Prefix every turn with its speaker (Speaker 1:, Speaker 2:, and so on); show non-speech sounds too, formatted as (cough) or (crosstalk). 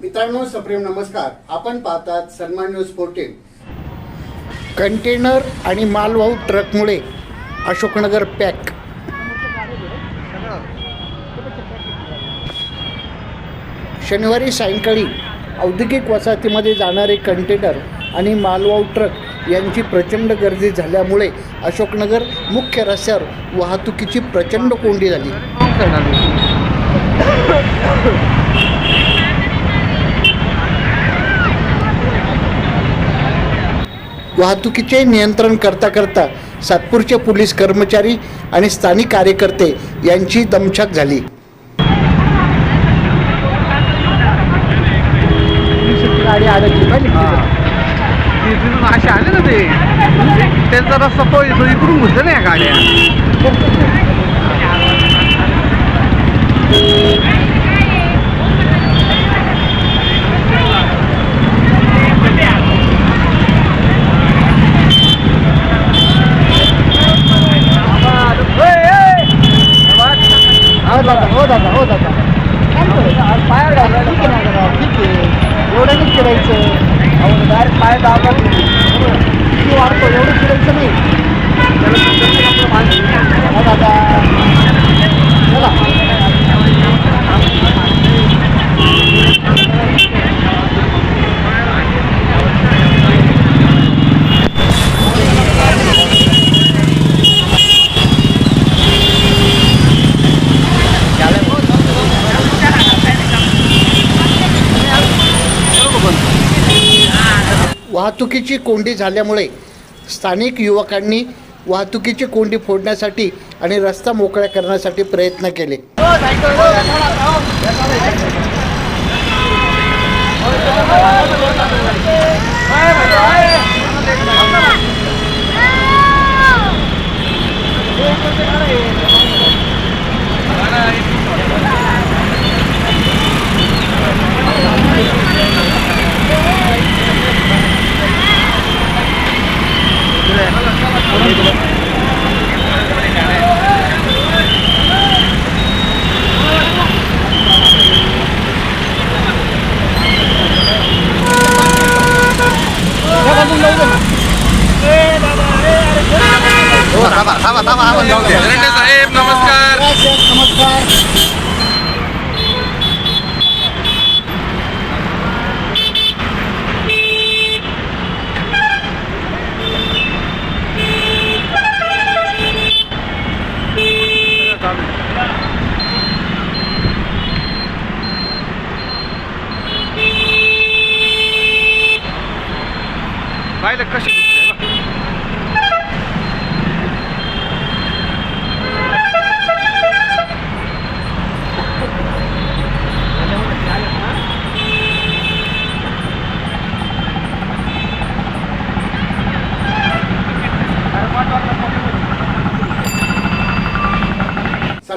Speaker 1: मित्रांनो सप्रेम नमस्कार. आपण पाहतात सन्मान न्यूज फोर्टीन कंटेनर आणि मालवाहू ट्रकमुळे अशोकनगर पॅक. शनिवारी सायंकाळी औद्योगिक वसाहतीमध्ये जाणारे कंटेनर आणि मालवाहू ट्रक यांची प्रचंड गर्दी झाल्यामुळे अशोकनगर मुख्य रस्त्यावर वाहतुकीची प्रचंड कोंडी झाली. (coughs) वाहतुकीचे नियंत्रण करता करता सातपूरचे पोलीस कर्मचारी आणि स्थानिक कार्यकर्ते यांची दमछाक झाली. गाडी अडकली
Speaker 2: असे आले ना ते. त्यांचा रस्ता पळतो इकडून घुसले ना या गाड्या
Speaker 1: हो दादा हो दादा. दादा पाय ठीक आहे ना दादा. ठीक आहे. एवढं नाही फिरायचं डायरेक्ट पाय दाबा किती वाढतो एवढं फिरायचं नाही हो दादा चला वाहतुकीची कोंडी झाल्यामुळे स्थानिक युवकांनी वाहतुकीची कोंडी फोडण्यासाठी आणि रस्ता मोकळा करण्यासाठी प्रयत्न केले.
Speaker 2: धनंजय साहेब नमस्कार.
Speaker 1: नमस्कार
Speaker 2: पाहिलं कशी